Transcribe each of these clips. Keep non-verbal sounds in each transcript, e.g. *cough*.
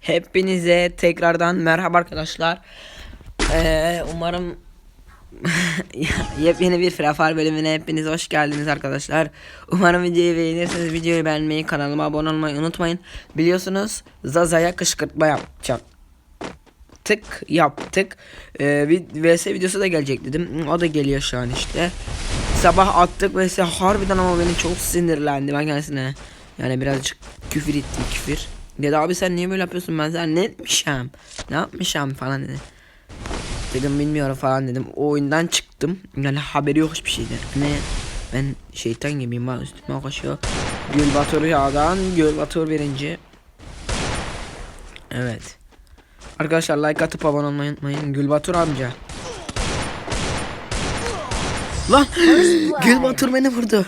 Hepinize tekrardan merhaba arkadaşlar. Ee, umarım *laughs* yepyeni bir Frafar bölümüne hepiniz hoş geldiniz arkadaşlar. Umarım videoyu beğenirseniz videoyu beğenmeyi, kanalıma abone olmayı unutmayın. Biliyorsunuz Zaza'ya kışkırtma yapacak. Tık yaptık. Ee, vid- VS videosu da gelecek dedim. O da geliyor şu an işte. Sabah attık VS harbiden ama beni çok sinirlendi ben kendisine. Yani birazcık küfür ettim küfür. Dedi abi sen niye böyle yapıyorsun ben sana ne etmişim ne yapmışım falan dedi. Dedim bilmiyorum falan dedim. O oyundan çıktım. Yani haberi yok hiçbir şeyden. Ne? Ben şeytan gibiyim var üstüme koşuyor. Gül Batur yağdan Gül Batur birinci. Evet. Arkadaşlar like atıp abone olmayı unutmayın. Gül Batur amca. Lan Gül Batur beni vurdu.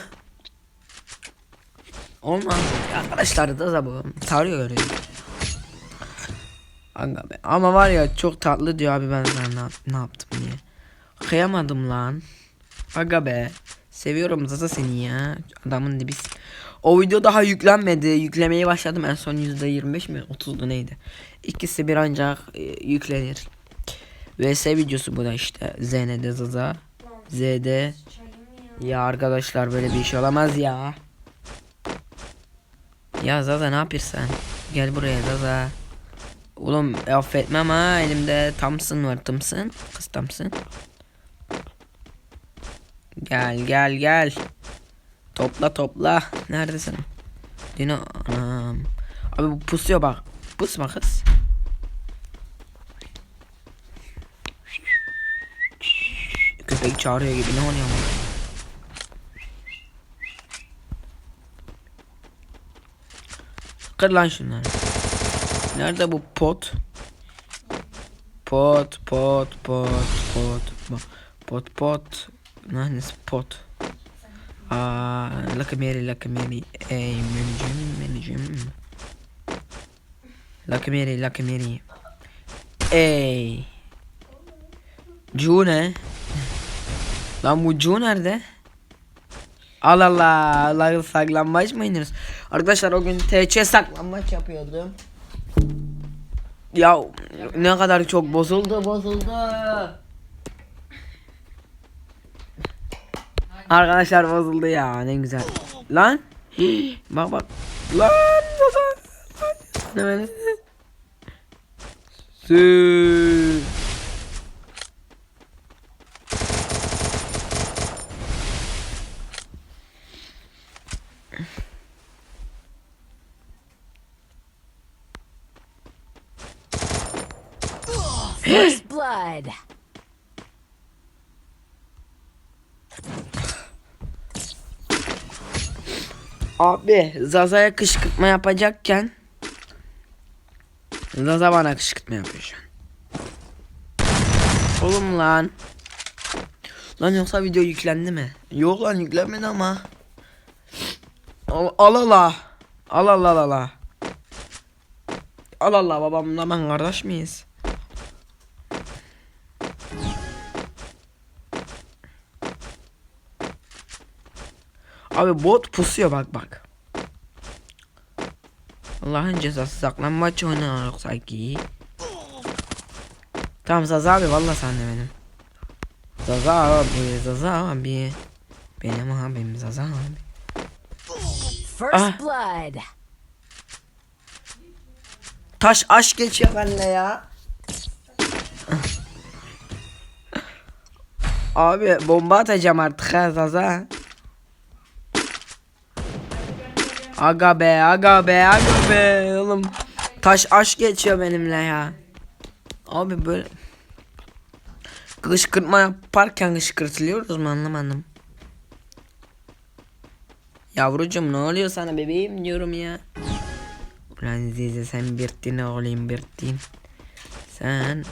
Olmaz. Arkadaşlar da da bu. Tarıyor öyle. Ama var ya çok tatlı diyor abi ben sana ne, ne yaptım diye. Kıyamadım lan. Aga be. Seviyorum zaten seni ya. Adamın dibisin. O video daha yüklenmedi. Yüklemeye başladım en son %25 mi 30'du neydi. İkisi bir ancak e, yüklenir. VS videosu bu da işte. ZND Zaza. ZD. Ya arkadaşlar böyle bir şey olamaz ya. Ya Zaza ne yapıyorsun? Gel buraya Zaza. Oğlum affetmem ha elimde Thompson var Thompson. Kız Thompson. Gel gel gel. Topla topla. Neredesin? Dino anam. Abi bu pusuyor bak. Pusma kız. Köpek çağırıyor gibi ne oluyor? Kır lan şunları. Nerede bu pot? Pot, pot, pot, pot, pot, pot, pot. Neresi pot? Aa, Lucky Mary, Lucky Mary. Ey, menücüm, menücüm. Lucky Mary, Lucky Mary. Ey. Cu ne? Lan bu Cu nerede? Allah Allah, Allah saklanmaç mı iniyoruz? Arkadaşlar o gün TC saklanmaç yapıyordum. Ya ne kadar çok bozuldu bozuldu. Arkadaşlar bozuldu ya ne güzel. Lan. *gasps* Bak bak. Lan. Lan. Sü. First blood. Abi Zaza'ya kışkırtma yapacakken Zaza bana kışkırtma yapıyor şu an. Oğlum lan. Lan yoksa video yüklendi mi? Yok lan yüklenmedi ama. Al al ala. Al al al al. Al Allah babamla ben kardeş miyiz? Abi bot pusuyor bak bak. Allah'ın cezası saklanmaç oynuyoruz sanki. Tamam Zaza abi valla sen de benim. Zaza abi Zaza abi. Benim abim Zaza abi. First Ah. blood. Taş aşk geçiyor benimle ya. Abi bomba atacağım artık ha Zaza. Aga be aga be aga be oğlum. Taş aşk geçiyor benimle ya. Abi böyle kışkırtma yaparken kışkırtılıyoruz mu anlamadım. Yavrucum ne oluyor sana bebeğim diyorum ya. Ulan Zize sen birtin oğlum birtin. Sen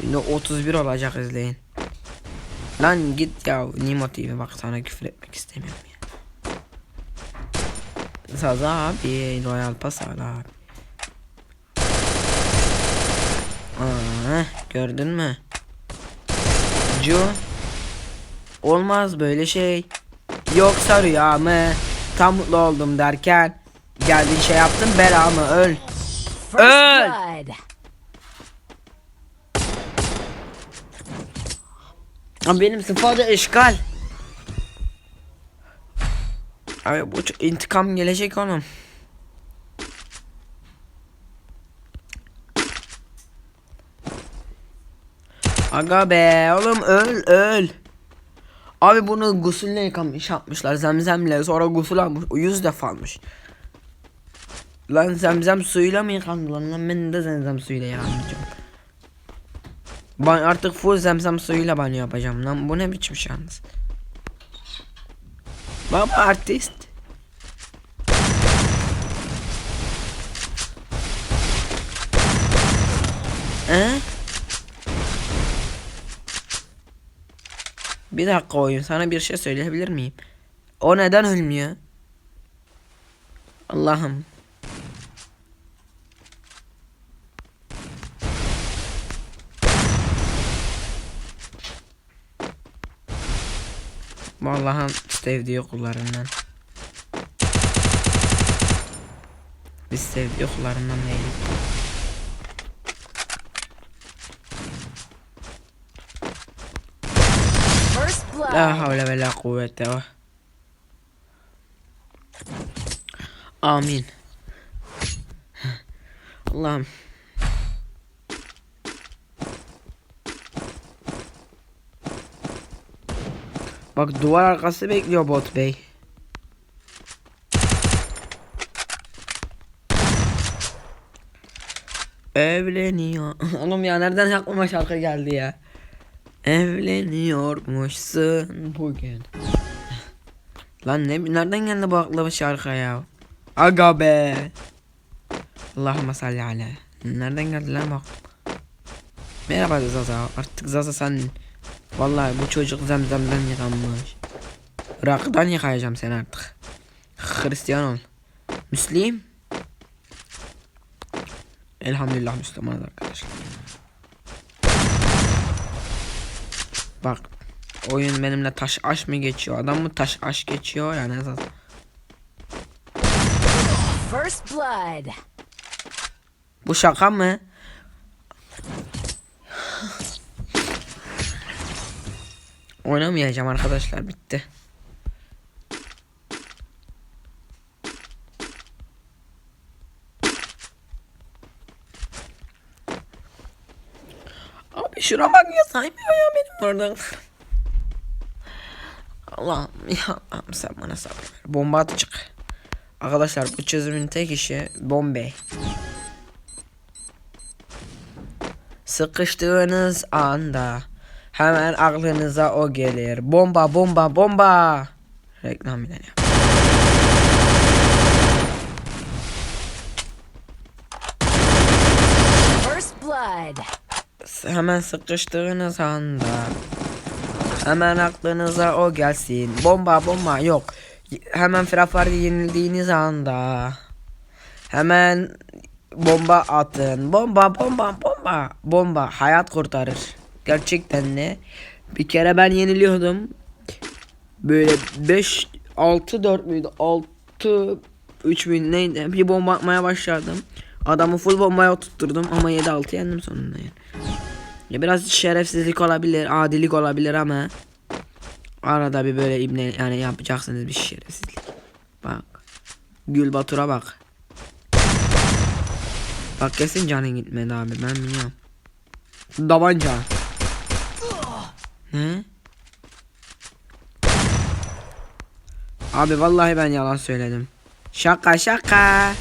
Şimdi 31 olacak izleyin. Lan git ya Nimo TV bak sana küfür etmek istemiyorum Zaza abi Royal Pass al abi. Aa, gördün mü? Cu Olmaz böyle şey. Yoksa rüya mı? Tam mutlu oldum derken geldin şey yaptın öl. First Öl! Ama benim sıfada eşkal. Abi bu intikam gelecek oğlum. Aga be oğlum öl öl. Abi bunu gusülle yıkamış yapmışlar zemzemle sonra gusül almış yüz defa almış. Lan zemzem suyuyla mı yıkandı lan lan ben de zemzem suyuyla yıkanmayacağım. Ben artık full zemzem suyuyla banyo yapacağım lan bu ne biçim şans. Baba artist. He? Bir dakika oyun sana bir şey söyleyebilir miyim? O neden ölmüyor? Allah'ım. Vallahi sevdiği kullarından. Biz sevdiği kullarından değiliz. La havle ve la kuvvete ve. Amin. Allah'ım. Bak duvar arkası bekliyor bot bey. Evleniyor. *laughs* Oğlum ya nereden aklıma şarkı geldi ya. Evleniyormuşsun bugün. *laughs* Lan ne nereden geldi bu aklıma şarkı ya? Aga be. Allahümme salli ala. Nereden geldi lan bak. Merhaba Zaza. Artık Zaza sen Vallahi bu çocuk zemzemden yıkanmış. Rakıdan yıkayacağım seni artık. Hristiyan ol. Müslim. Elhamdülillah Müslümanız arkadaşlar. Bak oyun benimle taş aş mı geçiyor? Adam mı taş aş geçiyor yani esas. First blood. Bu şaka mı? Oynamayacağım arkadaşlar bitti. Abi şuna bak ya saymıyor ya benim oradan. Allah'ım ya Allah'ım sen bana sabır ver. Bomba atacak. Arkadaşlar bu çözümün tek işi bombe. Sıkıştığınız anda hemen aklınıza o gelir. Bomba bomba bomba. Reklam bile yap. First blood. Hemen sıkıştığınız anda hemen aklınıza o gelsin. Bomba bomba yok. Hemen Frafar'da yenildiğiniz anda hemen bomba atın. Bomba bomba bomba bomba hayat kurtarır. Gerçekten ne? Bir kere ben yeniliyordum. Böyle 5 6 4 müydü? 6 3 müydü neydi? Bir bomba atmaya başladım. Adamı full bombaya oturtturdum ama 7 6 yendim sonunda yani. Ya biraz şerefsizlik olabilir, adilik olabilir ama arada bir böyle ibne yani yapacaksınız bir şerefsizlik. Bak. Gül Batur'a bak. Bak kesin canın gitmedi abi ben biliyorum. Davanca. Ne? Abi vallahi ben yalan söyledim. Şaka şaka.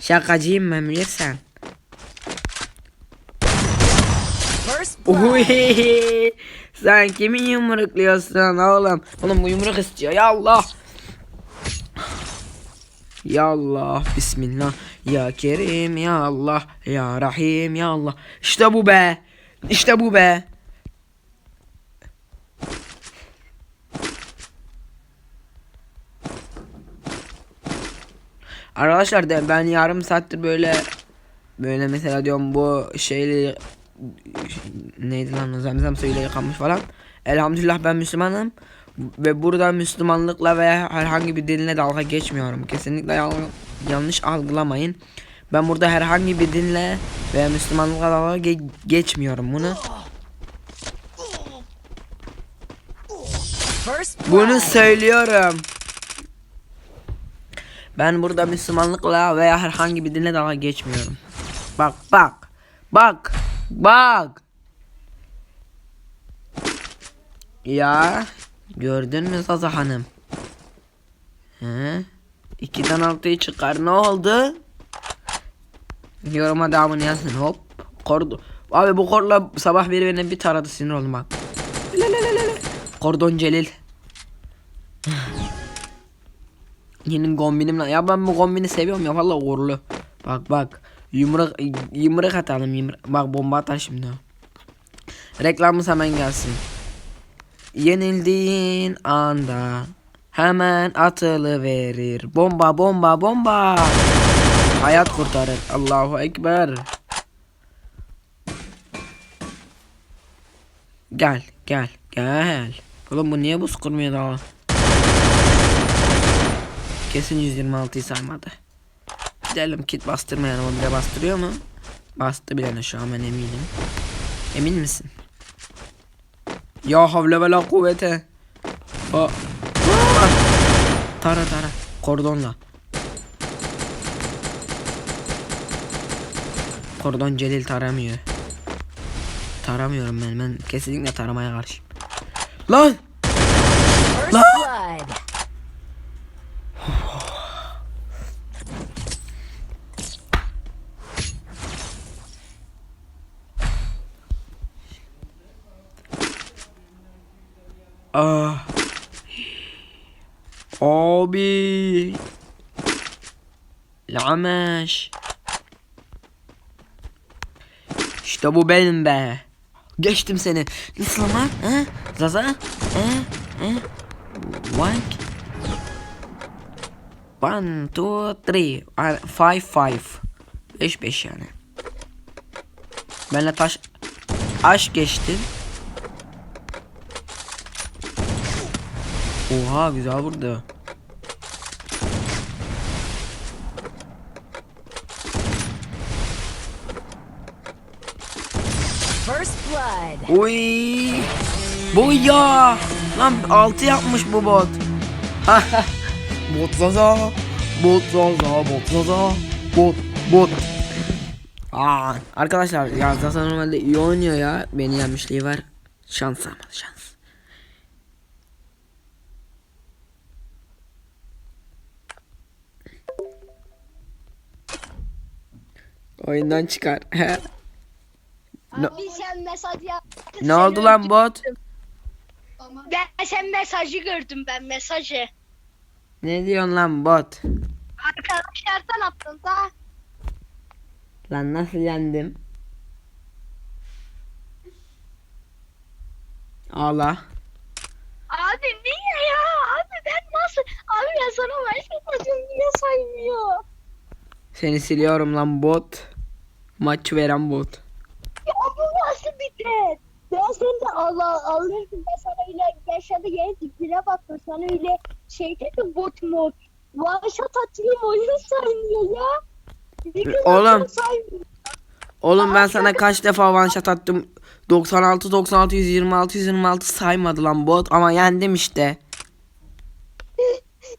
Şakacıyım ben bilirsen. Uy, sen kimi yumrukluyorsun oğlum? Oğlum bu yumruk istiyor ya Allah. Ya Allah Bismillah Ya Kerim Ya Allah Ya Rahim Ya Allah İşte bu be İşte bu be Arkadaşlar de ben yarım saattir böyle böyle mesela diyorum bu şeyle neydi lan zemzem suyuyla yıkanmış falan. Elhamdülillah ben Müslümanım ve burada Müslümanlıkla veya herhangi bir dinle dalga geçmiyorum. Kesinlikle yanlış algılamayın. Ben burada herhangi bir dinle veya Müslümanlıkla dalga ge- geçmiyorum bunu. Bunu söylüyorum. Ben burada Müslümanlıkla veya herhangi bir dinle dalga geçmiyorum. Bak bak. Bak. Bak. Ya gördün mü Zaza Hanım? He? İkiden altıyı çıkar ne oldu? Yoruma devamını yazın hop. Kordu. Abi bu korla sabah biri bir taradı sinir oldum bak. Kordon Celil. Yeni kombinimle. Ya ben bu kombini seviyorum ya valla uğurlu. Bak bak. Yumruk yumruk atalım yumruk. Bak bomba atar şimdi. Reklamımız hemen gelsin. Yenildiğin anda hemen atılı verir. Bomba bomba bomba. Hayat kurtarır. Allahu ekber. Gel gel gel. Oğlum bu niye buz kurmuyor daha? Kesin 126'yı saymadı. Gidelim kit bastırmayalım o bile bastırıyor mu? Bastı bile şu an ben eminim. Emin misin? Ya havle ve la kuvvete. Aa. Tara tara. Kordonla. Kordon Celil taramıyor. Taramıyorum ben. Ben kesinlikle taramaya karşıyım. Lan! First blood. Ah. Abi. Lameş. İşte bu benim be. Geçtim seni. Nasıl lan? He? Zaza? He? He? One. One, two, three. Five, five. Beş, beş yani. Benle taş... Aş geçtin. Oha güzel vurdu. Uy. Bu ya. Lan 6 yapmış bu bot. bot zaza. Bot zaza. Bot. Bot. Aa, arkadaşlar ya Zaza normalde iyi oynuyor ya. Beni yenmişliği var. Şans ama şans. Oyundan çıkar. *laughs* Abi sen mesaj yaptın. ne oldu lan öldürdüm. bot? Ben sen mesajı gördüm ben mesajı. Ne diyorsun lan bot? Arkadaşlardan attın da. Lan nasıl yendim? Allah. Abi niye ya? Abi ben nasıl? Abi ben sana atıyorum niye saymıyor? Seni siliyorum lan bot. Maç veren bot. Ben seni de Allah alırdım. Ben sana öyle yaşadı yeni dibine baktım. Sana öyle şey dedim bot mod. One-shot atayım oyun saymıyor ya. Bir Oğlum. saymıyor. Oğlum ben sana kaç defa one shot attım. 96 96 126 126 saymadı lan bot ama yendim işte. *laughs*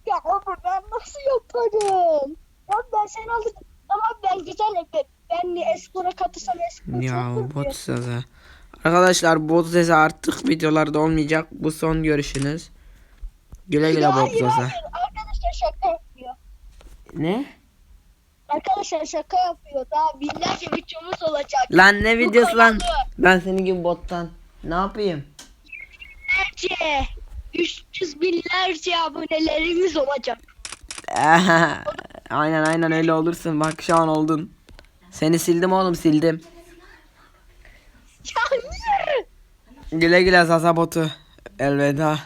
Ya ama ben nasıl yaparım? Ya ben seni alırım. Ama ben güzel ben, ben Espor'a katılsam Espor Ya bot. size. Arkadaşlar bot sesi artık videolarda olmayacak. Bu son görüşünüz. Güle güle bot sesi. arkadaşlar şaka yapıyor. Ne? Arkadaşlar şaka yapıyor. Daha binlerce videomuz olacak. Lan ne videosu lan? kanalı. Ben senin gibi bottan. Ne yapayım? Binlerce. 300 binlerce abonelerimiz olacak. *laughs* aynen aynen öyle olursun. Bak şu an oldun. Seni sildim oğlum sildim. Ya niye? Güle güle Zaza. Elveda.